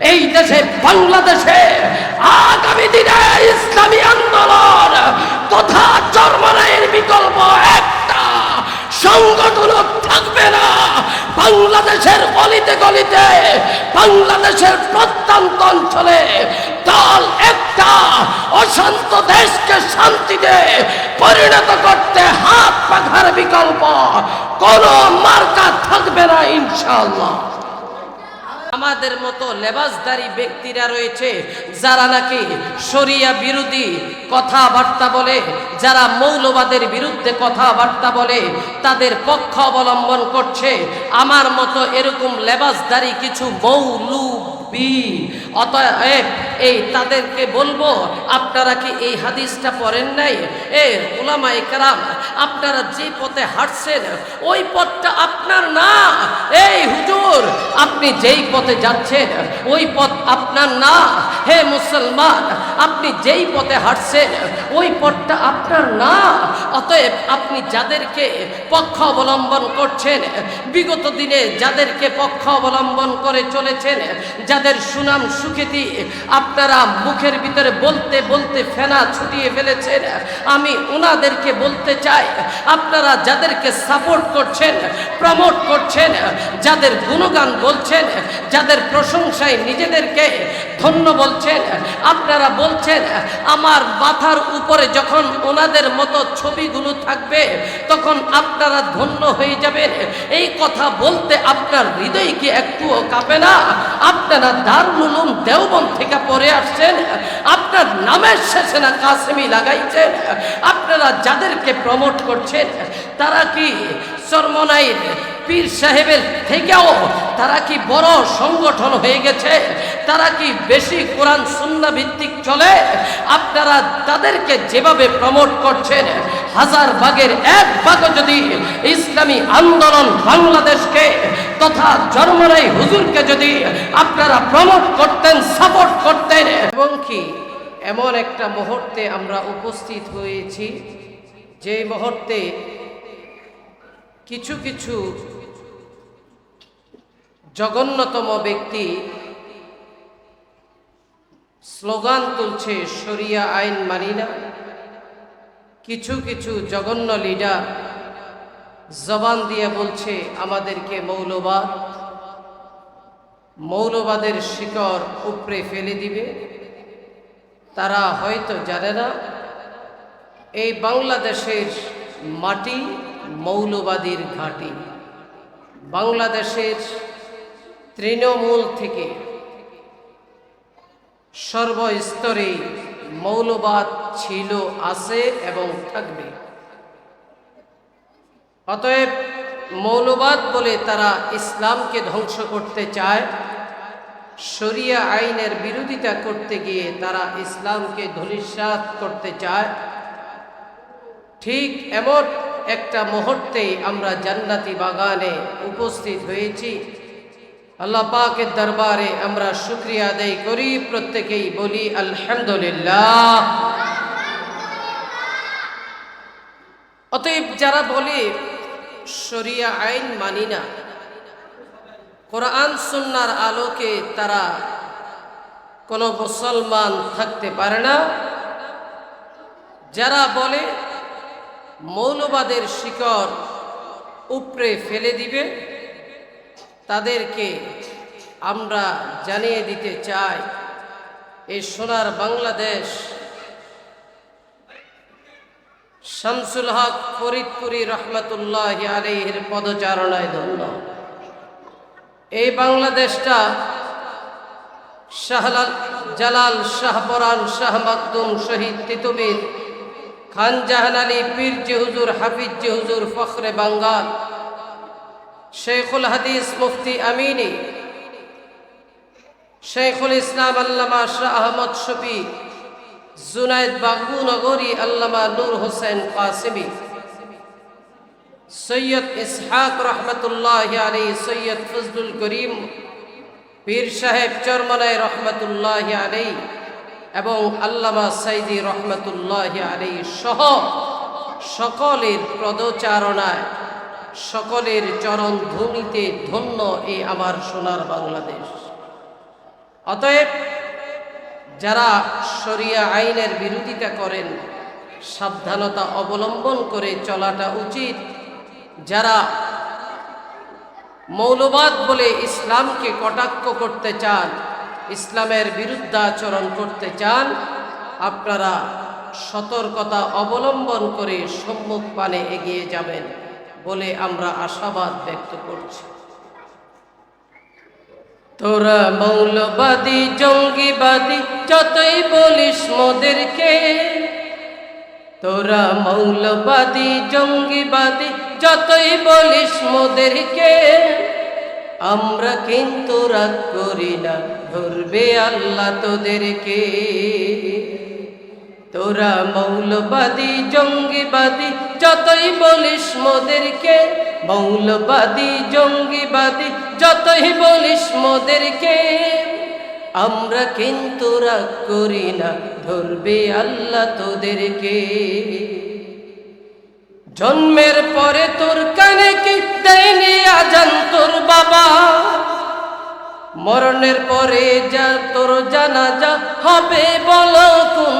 এই দেশে, বাংলাদেশে আগামী দিনে ইসলামী আন্দোলন তথা চরমনাইয়ের বিকল্প একটা সংগঠন থাকবে না। বাংলাদেশের গলিতে গলিতে, বাংলাদেশের প্রত্যন্ত অঞ্চলে দল একটা অশান্ত দেশকে শান্তিতে পরিণত করতে হাত পাখার বিকল্প কোন মার্কা থাকবে না ইনশাআল্লাহ। আমাদের মতো লেবাসদারী ব্যক্তিরা রয়েছে, যারা নাকি শরিয়া বিরোধী কথাবার্তা বলে, যারা মৌলবাদের বিরুদ্ধে কথাবার্তা বলে, তাদের পক্ষ অবলম্বন করছে। আমার মতো এরকম লেবাসদারী কিছু অতএব এই তাদেরকে বলব, আপনারা কি এই হাদিসটা পড়েন নাই? এ আপনারা যে পথে হাঁটছেন, ওই পথটা আপনার না। এই হুজুর, আপনি যেই পথে যাচ্ছেন, ওই পথ আপনার না। হে মুসলমান, আপনি যেই পথে হাঁটছেন, ওই পথটা আপনার না। অতএব আপনি যাদেরকে পক্ষ অবলম্বন করছেন, বিগত দিনে যাদেরকে পক্ষ অবলম্বন করে চলেছেন যাদের সুনাম সুখ্যাতি আপনারা মুখের ভিতরে বলতে বলতে ফেনা ছুটিয়ে ফেলেছেন। আমি ওনাদেরকে বলতে চাই, আপনারা যাদেরকে সাপোর্ট করছেন প্রমোট করছেন, যাদের গুণগান বলছেন, যাদের প্রশংসায় নিজেদেরকে ধন্য বলছেন, আপনারা বলছেন, আমার মাথার উপরে যখন ওনাদের মতো ছবিগুলো থাকবে, তখন আপনারা ধন্য হয়ে যাবেন। এই কথা বলতে আপনার হৃদয় কি একটুও কাঁপে না। আপনারা দারুল উলুম দেওবন্দ থেকে পড়ে আসছেন, আপনার নামের শেষে না কাসেমি লাগাইছেন আপনারা যাদেরকে প্রমোট করছেন, তারা কি চরমনাইর পীর সাহেবের থেকেও তারা কি বড় সংগঠন হয়ে গেছে? তারা কি বেশি কোরআন সুন্না ভিত্তিক চলে? আপনারা তাদেরকে যেভাবে প্রমোট করছেন, হাজার ভাগের এক ভাগ যদি ইসলামী আন্দোলন বাংলাদেশকে তথা জন্মরাই হুজুরকে যদি আপনারা প্রমোট করতেন, সাপোর্ট করতেন। এবং কি এমন একটা মুহূর্তে আমরা উপস্থিত হয়েছি, যে মুহূর্তে কিছু কিছু জঘন্যতম ব্যক্তি। স্লোগান তুলছে, শরিয়া আইন মানি না। কিছু কিছু জঘন্য লিডার জবান দিয়ে বলছে, আমাদেরকে মৌলবাদ, মৌলবাদের শিকড় উপরে ফেলে দিবে। তারা হয়তো জানে না, এই বাংলাদেশের মাটি মৌলবাদীর ঘাঁটি। বাংলাদেশের তৃণমূল থেকে সর্বস্তরে মৌলবাদ ছিল, আছে এবং থাকবে। অতএব মৌলবাদ বলে তারা ইসলামকে ধ্বংস করতে চায়, শরিয়া আইনের বিরোধিতা করতে গিয়ে তারা ইসলামকে ধূলিসাৎ করতে চায়। ঠিক এমন একটা মুহূর্তেই আমরা জান্নাতি বাগানে উপস্থিত হয়েছি। আল্লাহ পাকের দরবারে আমরা শুক্রিয়া আদায় করি, প্রত্যেকেই বলি আলহামদুলিল্লাহ। অতএব যারা বলে শরিয়া আইন মানি না, কোরআন সুন্নার আলোকে তারা কোনো মুসলমান থাকতে পারে না। যারা বলে মৌলবাদের শিকড় উপরে ফেলে দিবে তাদেরকে আমরা জানিয়ে দিতে চাই এই সোনার বাংলাদেশ। শামসুল হক ফরিদপুরি রহমতুল্লাহ আলহের পদচারণায় ধন্য। এই বাংলাদেশটা শাহলাল, জালাল শাহপরান শাহ মাকদুম শহীদ তিতুমির, খান জাহান আলী পীর জে হুজুর হাফিজ জে হুজুর ফখরে বাঙ্গাল শেখুল হাদিস মুফতি আমিনী, শেখুল ইসলাম আল্লামা শাহ আহমদ শফি জুনায়দ বাগুনগরী আল্লামা নূর হোসেন কাসিমি, সৈয়দ ইসহাক রহমতুল্লাহ আলী সৈয়দ ফজলুল করিম পীর সাহেব চরমনায় রহমতুল্লাহ আলী এবং আল্লামা সাইদি রহমতুল্লাহ আলী সহ সকলের পদচারণায় সকলের চরণ ধুনিতে ধন্য এ আমার সোনার বাংলাদেশ। অতএব যারা শরিয়া আইনের বিরোধিতা করেন, সাবধানতা অবলম্বন করে চলাটা উচিত। যারা মৌলবাদ বলে ইসলামকে কটাক্ষ করতে চান, ইসলামের বিরুদ্ধাচরণ করতে চান, আপনারা সতর্কতা অবলম্বন করে সম্মুখ পানে এগিয়ে যাবেন। বলে আমরা আশাবাদ ব্যক্ত করছি। তোরা মৌলবাদী, জঙ্গিবাদী, যতই বলিস মোদেরকে, তোরা মৌলবাদী, জঙ্গিবাদী, যতই বলিস মোদেরকে, আমরা কিন্তু রাগ করি না, ধরবে আল্লাহ তোদেরকে। তোরা মৌলবাদী, জঙ্গিবাদী, যতই বলিস মোদেরকে, মৌলবাদী, জঙ্গিবাদী, যতই বলিস মোদেরকে, আমরা কিন্তু রাগ করি না, ধরবে আল্লাহ তোদেরকে। জন্মের পরে তোর কানে কি দেয়নি আজান? মরণের পরে যা তোর জানাজা হবে বলো কোন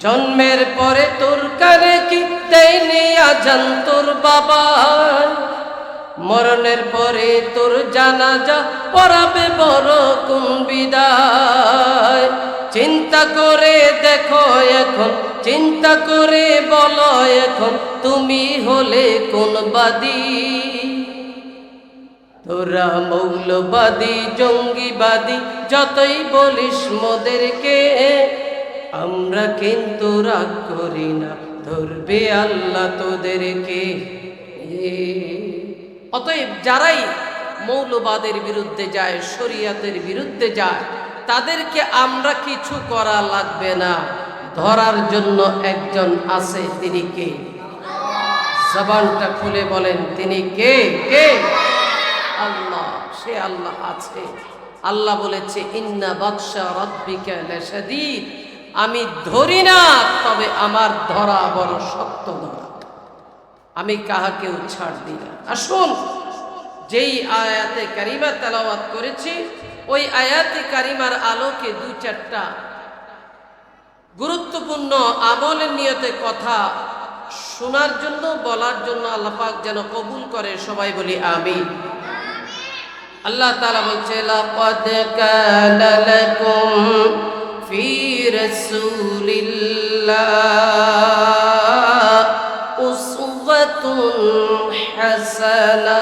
জন্মের পরে তোর কানে কি দেয়নি আজান তোর বাবা মরণের পরে তোর জানাজা পড়াবে বড় কোন বিদায়? চিন্তা করে দেখো এখন, চিন্তা করে বলো এখন, তুমি হলে কোন বাদী? তোরা মৌলবাদী, জঙ্গিবাদী, যতই বলিস মোদেরকে, আমরা কিন্তু রাগ করি না, ধরবে আল্লাহ তোদেরকে। অতএব যারাই মৌলবাদের বিরুদ্ধে যায়, শরিয়াতের বিরুদ্ধে যায়, তাদেরকে আমরা কিছু করা লাগবে না। ধরার জন্য একজন আছে, তিনি কে? জবানটা খুলে বলেন, তিনি কে? কে? আল্লাহ, সে আল্লাহ আছে। আল্লাহ বলেছে আমি ধরি না, তবে আমার ধরা বড় শক্ত ধরা। আমি কাহাকেও ছাড় দিই না। আসুন, যেই আয়াতে কারিমা তেলাওয়াত করেছি, ওই আয়াতে কারিমার আলোকে দু চারটা গুরুত্বপূর্ণ আমলের নিয়তে কথা শোনার জন্য, বলার জন্য আল্লাপাক যেন কবুল করে, সবাই বলি আমি আল্লাহ তালা বলছে, লাকাদ কানা লাকুম ফি রাসূলিল্লাহ উসওয়াতুন হাসানা।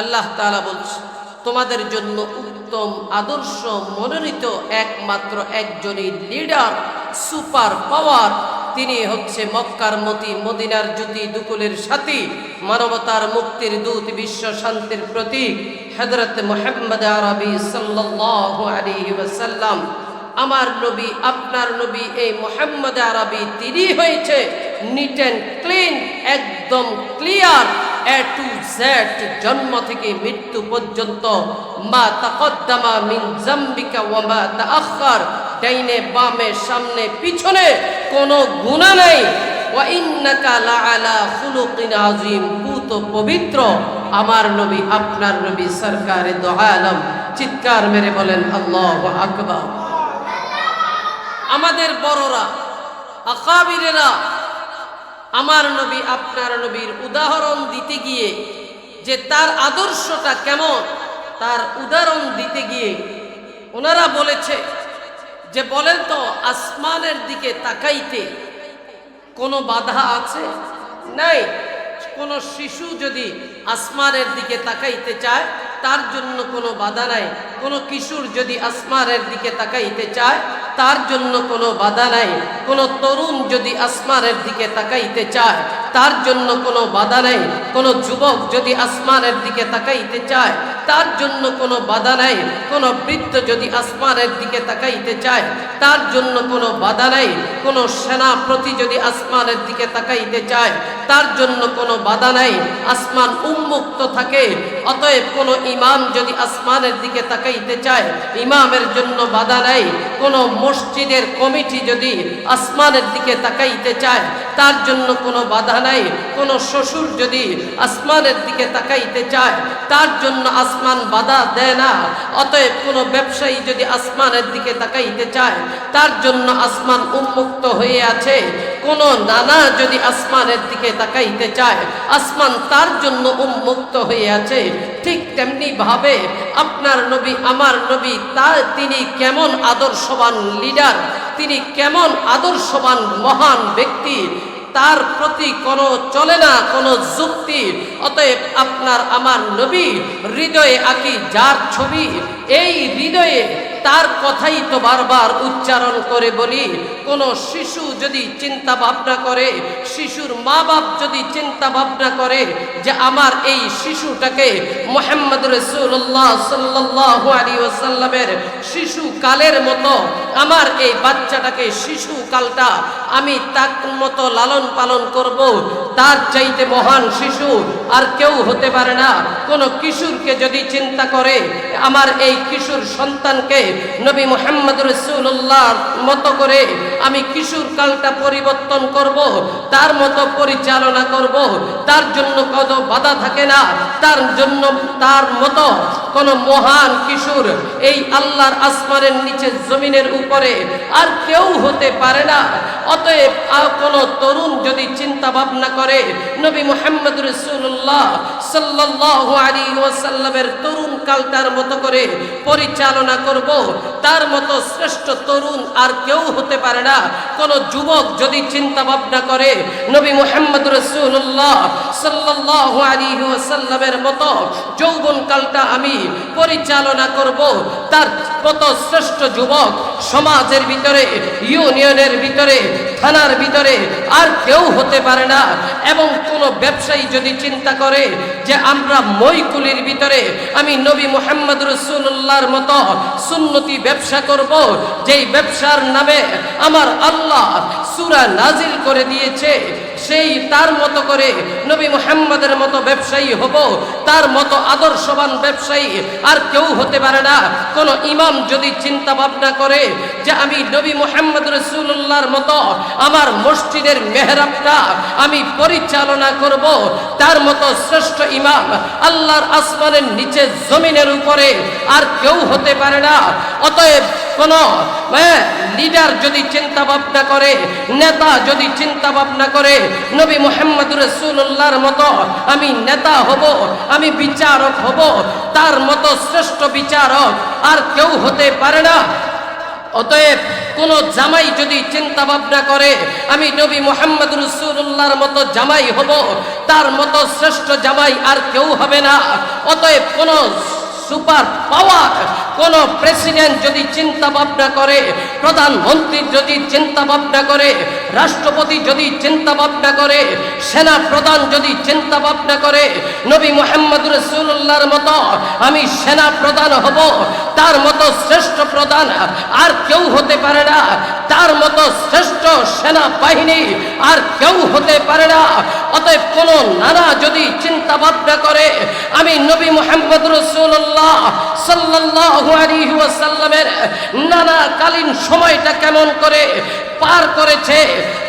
আল্লাহ তাআলা বলছে, তোমাদের জন্য উত্তম, আদর্শ, মনোনীত একমাত্র একজনই লিডার, সুপার পাওয়ার তিনি হচ্ছে মক্কার মতি, মদিনার জ্যোতি দুকুলের সাথী, মানবতার মুক্তির দূত, বিশ্ব শান্তির প্রতীক হজরত মোহাম্মদ আরবি সাল্লাল্লাহু আমার নবী, আপনার নবী এই মোহাম্মদ আরবি তিনি হয়েছে নিট অ্যান্ড ক্লিন একদম ক্লিয়ার এ টু জেড জন্ম থেকে মৃত্যু পর্যন্ত। মা তাকদ্দামা মিন জাম্বিকা ওয়া মা তাআখার ডাইনে, বামে, সামনে, পিছনে কোনো গুনাহ নেই। পুত পবিত্র। আমার নবী, আপনার নবী সরকারে দো আলম। চিৎকার মেরে বলেন, আল্লাহু আকবার। আমাদের বড়রা, আকাবিরেরা, আমার নবী, আপনার নবীর উদাহরণ দিতে গিয়ে যে তার আদর্শটা কেমন, তার উদাহরণ দিতে গিয়ে ওনারা বলেছে যে বলেন তো, আসমানের দিকে তাকাইতে কোনো বাধা আছে? নাই। কোনো শিশু যদি আসমানের দিকে তাকাইতে চায়, তার জন্য কোনো বাধা নাই। কোনো কিশোর যদি আসমানের দিকে তাকাইতে চায়, তার জন্য কোনো বাধা নাই। কোনো তরুণ যদি আসমানের দিকে তাকাইতে চায় তার জন্য কোনো বাধা নাই। কোনো যুবক যদি আসমানের দিকে তাকাইতে চায়, তার জন্য কোনো বাধা নাই। কোনো বৃত্ত যদি আসমানের দিকে তাকাইতে চায়, তার জন্য কোনো বাধা নাই। কোনো সেনাপতি যদি আসমানের দিকে তাকাইতে চায়, তার জন্য কোনো বাধা নাই। আসমান উন্মুক্ত থাকে, অতএব কোনো ইমাম যদি আসমানের দিকে তাকাইতে চায়, ইমামের জন্য বাধা নাই। কোনো মসজিদের কমিটি যদি আসমানের দিকে তাকাইতে চায়, তার জন্য কোনো বাধা নাই কোনো শ্বশুর যদি আসমানের দিকে তাকাইতে চায়, তার জন্য আসমান বাধা দেয় না। অতএব কোনো ব্যবসায়ী যদি আসমানের দিকে তাকাইতে চায়, তার জন্য আসমান উন্মুক্ত হয়ে আছে। কোনো নানা যদি আসমানের দিকে তাকাইতে চায়, আসমান তার জন্য উন্মুক্ত হয়ে আছে। ঠিক তেমনি ভাবে আপনার নবী, আমার নবী তার তিনি কেমন আদর্শবান লিডার তিনি কেমন আদর্শবান মহান ব্যক্তি তার প্রতি কোনো চলে না, কোনো যুক্তি। অতএব আপনার আমার নবী হৃদয়ে আঁকি যার ছবি, এই হৃদয়ে তার কথাই তো বারবার উচ্চারণ করে বলি, কোনো শিশু যদি চিন্তা ভাবনা করে, শিশুর মা বাপ যদি চিন্তা ভাবনা করে যে আমার এই শিশুটাকে মোহাম্মদ রসুল্লাহ সাল্লাহ আলী ওসাল্লামের শিশু কালের মতো, আমার এই বাচ্চাটাকে শিশু কালটা আমি তার মতো লালন পালন করব, তার চাইতে মহান শিশু আর কেউ হতে পারে না। কোনো কিশোরকে যদি চিন্তা করে, আমার এই কিশোর সন্তানকে নবী মোহাম্মদ রসুল্লাহর মতো করে আমি কিশোর কালটা পরিবর্তন করব, তার মতো পরিচালনা করব, তার জন্য কত বাধা থাকে না, তার জন্য তার মতো কোন মহান কিশোর এই আল্লাহর আসমানের নিচে জমিনের উপরে আর কেউ হতে পারে না। অতএব কোন তরুণ যদি চিন্তা ভাবনা করে, নবী মোহাম্মদ রসুল্লাহ সাল্লাহ আলী ওয়াসাল্লামের তরুণ কালটার মতো করে পরিচালনা করব, তার মতো শ্রেষ্ঠ তরুণ আর কেউ হতে পারে না। কোন যুবক যদি চিন্তা ভাবনা করে, নবী মোহাম্মদ রসুল্লাহ সাল্লাহ আলী ওয়াসাল্লামের মতো, যৌবন কালটা আমি পরিচালনা করব। তার মতো শ্রেষ্ঠ যুবক সমাজের ভিতরে, ইউনিয়নের ভিতরে, থানার ভিতরে আর কেউ হতে পারে না। এবং কোনো ব্যবসায়ী যদি চিন্তা করে যে আমরা মইকুলির ভিতরে আমি নবী মোহাম্মদ রসুল্লাহর মতো সুন্নতি ব্যবসা করব, যেই ব্যবসার নামে আমার আল্লাহ সুরা নাজিল করে দিয়েছে সেই তার মতো করে নবী মুহাম্মাদের মতো ব্যবসায়ী হব, তার মতো আদর্শবান ব্যবসায়ী আর কেউ হতে পারে না। কোন ইমাম যদি চিন্তা ভাবনা করে যে আমি নবী মুহাম্মদ রসুল্লাহর মতো, আমার মসজিদের মেহরাবটা আমি পরিচালনা করব, তার মতো শ্রেষ্ঠ ইমাম আল্লাহর আসমানের নিচে জমিনের উপরে আর কেউ হতে পারে না। অতএব কোন লিডার যদি চিন্তা ভাবনা করে, নেতা যদি চিন্তা ভাবনা করে, নবী মোহাম্মদ রসুল্লাহর মতো আমি নেতা হব, আমি বিচারক হব, তার মতো শ্রেষ্ঠ বিচারক আর কেউ হতে পারে না। অতএব কোন জামাই যদি চিন্তা ভাবনা করে, আমি নবী মোহাম্মদ রসুল্লাহর মতো জামাই হব, তার মতো শ্রেষ্ঠ জামাই আর কেউ হবে না। অতএব কোন সুপার পাওয়ার কোন প্রেসিডেন্ট যদি চিন্তা ভাবনা করে, প্রধানমন্ত্রী যদি চিন্তা ভাবনা করে, রাষ্ট্রপতি যদি চিন্তা ভাবনা করে, সেনা প্রধান যদি চিন্তা ভাবনা করে, নবী মোহাম্মদ রসুল্লাহর মতো আমি সেনা প্রধান হব, তার মতো শ্রেষ্ঠ প্রধান আর কেউ হতে পারে না, তার মতো শ্রেষ্ঠ সেনা বাহিনী আর কেউ হতে পারে না। অতএব কোন নানা যদি চিন্তা ভাবনা করে, আমি নবী মোহাম্মদ রসুল্লাহ সাল্লাহ ওয়াসাল্লামের নানাকালীন সময়টা কেমন করে পার করেছে,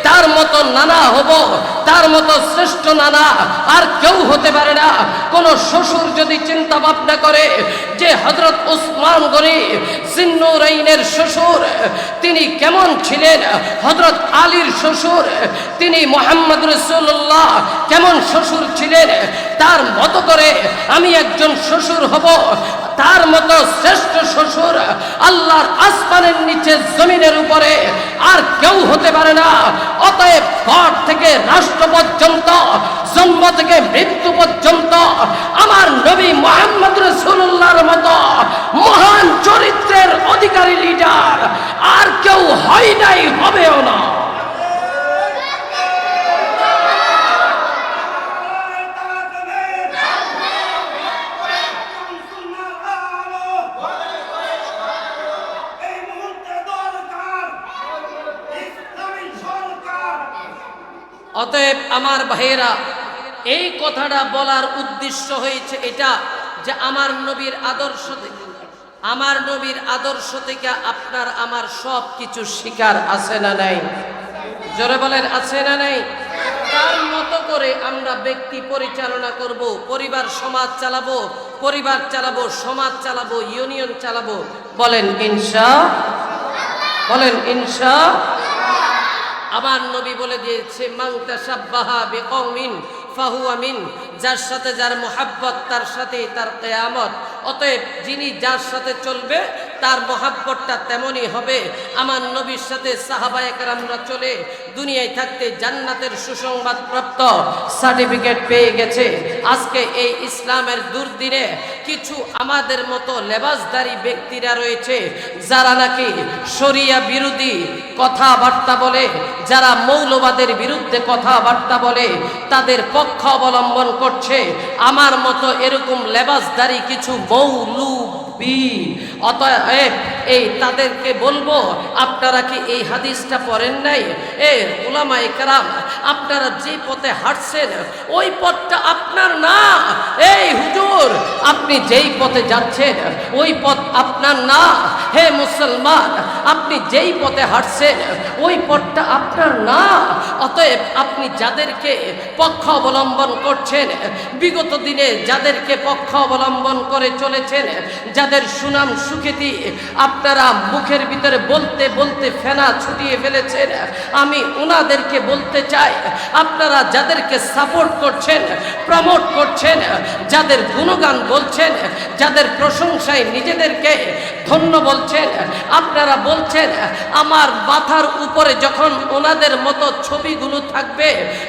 তার মতো নানা হব, তার মতো শ্রেষ্ঠ নানা আর কেউ হতে পারে না। কোন শ্বশুর যদি চিন্তা ভাবনা করে যে হজরত উসমান গনি সিন্নুরাইনের শ্বশুর, তিনি কেমন ছিলেন? হজরত আলীর শ্বশুর, তিনি মোহাম্মদ রসুল্লাহ কেমন শ্বশুর ছিলেন? তার মতো করে আমি একজন শ্বশুর হব তার মতো শ্রেষ্ঠ শ্বশুর আল্লাহর আসমানের নিচে জমিনের উপরে আর কেউ হতে পারে না। অতএব ঘর থেকে রাষ্ট্র পর্যন্ত, জন্ম থেকে মৃত্যু পর্যন্ত আমার নবী মোহাম্মদ রসুল্লাহর মতো মহান চরিত্রের অধিকারী লিডার আর কেউ হয় নাই, হবেও না এই মুহূর্তে দরকার ইসলামী সরকার অতএব আমার ভাইয়েরা, এই কথাটা বলার উদ্দেশ্য হয়েছে এটা যে আমার নবীর আদর্শ থেকে, আমার নবীর আদর্শ থেকে আপনার আমার সব কিছু শিকার আছে না নাই? জোরে বলেন, আছে না নাই? তার মতো করে আমরা ব্যক্তি পরিচালনা করব, পরিবার সমাজ চালাবো, পরিবার চালাবো, সমাজ চালাবো, ইউনিয়ন চালাবো। বলেন, ইনশা বলেন, ইনশা আমার নবী বলে দিয়েছে বেকমিন ফাহু আমিন যার সাথে যার মোহাব্বত, তার সাথে তার কেয়ামত। অতএব যিনি যার সাথে চলবে তার মোহাব্বতটা তেমনই হবে। আমার নবীর সাথে সাহাবায়করামরা চলে দুনিয়ায় থাকতে জান্নাতের সুসংবাদ প্রাপ্ত সার্টিফিকেট পেয়ে গেছে। আজকে এই ইসলামের দুর্দিনে কিছু আমাদের মতো লেবাসদারী ব্যক্তিরা রয়েছে, যারা নাকি শরিয়া বিরোধী কথাবার্তা বলে, যারা মৌলবাদের বিরুদ্ধে কথাবার্তা বলে, তাদের পক্ষ অবলম্বন করছে। আমার মতো এরকম লেবাসদারি কিছু অতএব, এই তাদেরকে বলব, আপনারা কি এই হাদিসটা পড়েন নাই? এ আপনারা যে পথে হাঁটছেন, ওই পথটা আপনার না। এই হুজুর, আপনি যেই পথে যাচ্ছেন, ওই পথ আপনার না। হে মুসলমান, আপনি যেই পথে হাঁটছেন, ওই পথটা আপনার না। অতএব, আপনি যাদেরকে পক্ষ অবলম্বন করছেন, বিগত দিনে যাদেরকে পক্ষ অবলম্বন করে চলেছেন, যাদের সুনাম সুখ্যাতি আপনারা মুখের ভিতরে বলতে বলতে ফেনা ছুটিয়ে ফেলেছেন। আমি ওনাদেরকে বলতে চাই, আপনারা যাদেরকে সাপোর্ট করছেন প্রমোট করছেন, যাদের গুণগান বলছেন, যাদের প্রশংসায় নিজেদেরকে ধন্য বলছেন, আপনারা বলছেন, আমার মাথার উপরে যখন ওনাদের মতো ছবিগুলো থাকবে,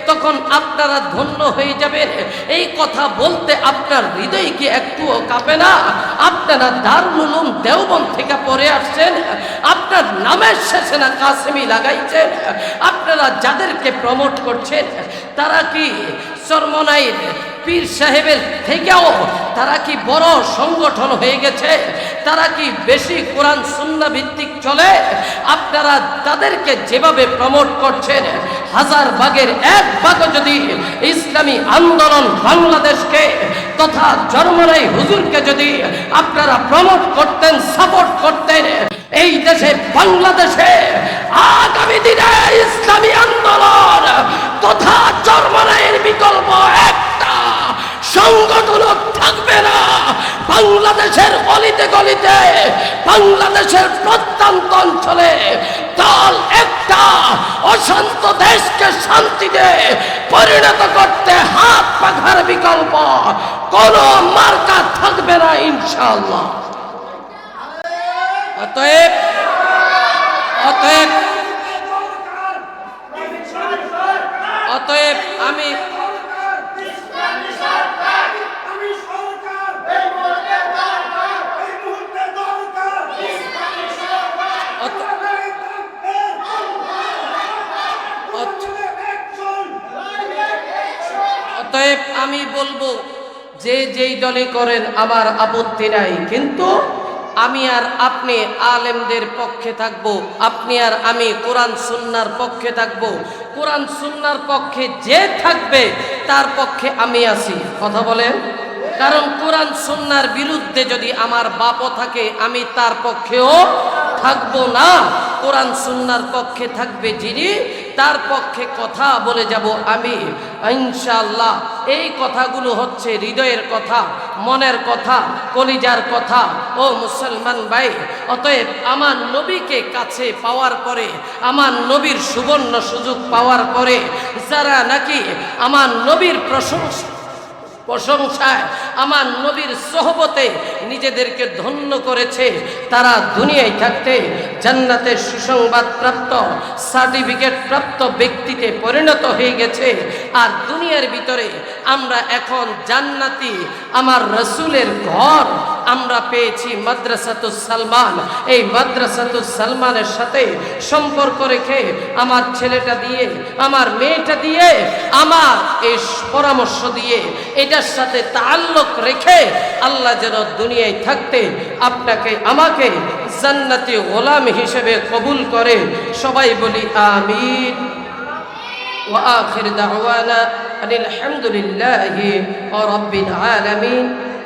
তখন আপনারা ধন্য হয়ে যাবেন। এই কথা বলতে আপনার হৃদয় কি একটুও কাঁপে না। আপনারা দারুল দেওবন থেকে পড়ে আসছেন। আপনার নামের শেষে না কাসেমি লাগাইছেন আপনারা যাদেরকে প্রমোট করছেন, তারা কি চরমনাইর পীর সাহেবের থেকেও তারা কি বড় সংগঠন হয়ে গেছে? তারা কি বেশি কোরআন সুন্না ভিত্তিক চলে? আপনারা তাদেরকে যেভাবে প্রমোট করছেন, হাজার ভাগের এক ভাগও যদি ইসলামী আন্দোলন বাংলাদেশকে তথা জন্মরাই হুজুরকে যদি আপনারা প্রমোট করতেন, সাপোর্ট করতেন, এই দেশে, বাংলাদেশে আগামী দিনে ইসলামী আন্দোলন তথা জন্মরাইয়ের বিকল্প একটা সংগঠন থাকবে না। বাংলাদেশের অলিতে গলিতে, বাংলাদেশের প্রত্যন্ত অঞ্চলে দল একটা অশান্ত দেশকে শান্তিতে পরিণত করতে হাত পাখার বিকল্প কোন মার্কা থাকবে না ইনশাআল্লাহ। অতএব অতএব অতএব আমি সরকার ইসলামী সরকার আমি সরকার এই মুহূর্তে দরকার এই মুহূর্তে দরকার ইসলামী সরকার অত- আল্লাহর থাকবে অত- একজন অতএব আমি বলব, যে যেই দলে করেন আমার আপত্তি নাই, কিন্তু আমি আর আপনি আলেমদের পক্ষে থাকব, আপনি আর আমি কোরআন সুন্নার পক্ষে থাকব, কোরআন সুন্নার পক্ষে যে থাকবে, তার পক্ষে আমি আছি। কথা বলেন? কারণ কোরআন সুন্নার বিরুদ্ধে যদি আমার বাপও থাকে, আমি তার পক্ষেও থাকব না। কোরআন সুন্নার পক্ষে থাকবে যিনি তার পক্ষে কথা বলে যাব আমি। ইনশাল্লাহ এই কথাগুলো হচ্ছে হৃদয়ের কথা, মনের কথা, কলিজার কথা। ও মুসলমান ভাই, অতএব আমার নবীকে কাছে পাওয়ার পরে, আমার নবীর সুবর্ণ সুযোগ পাওয়ার পরে, যারা নাকি আমার নবীর প্রশংসা প্রশংসায় আমার নবীর সোহবতে নিজেদেরকে ধন্য করেছে। তারা দুনিয়ায় থাকতে জান্নাতের সুসংবাদ প্রাপ্ত, সার্টিফিকেট প্রাপ্ত ব্যক্তিতে পরিণত হয়ে গেছে। আর দুনিয়ার ভিতরে আমরা এখন জান্নাতি, আমার রসুলের ঘর। আমরা পেয়েছি মাদ্রাসাতুস সালমান এই মাদ্রাসাতুস সালমানের সাথে সম্পর্ক রেখে আমার ছেলেটা দিয়ে আমার মেয়েটা দিয়ে আমার এই পরামর্শ দিয়ে এটার সাথে তাল্লুক রেখে আল্লাহ যেন দুনিয়ায় থাকতে আপনাকে আমাকে জান্নাতি গোলাম হিসেবে কবুল করে সবাই বলি আমিন وآخر دعوانا أن الحمد لله رب العالمين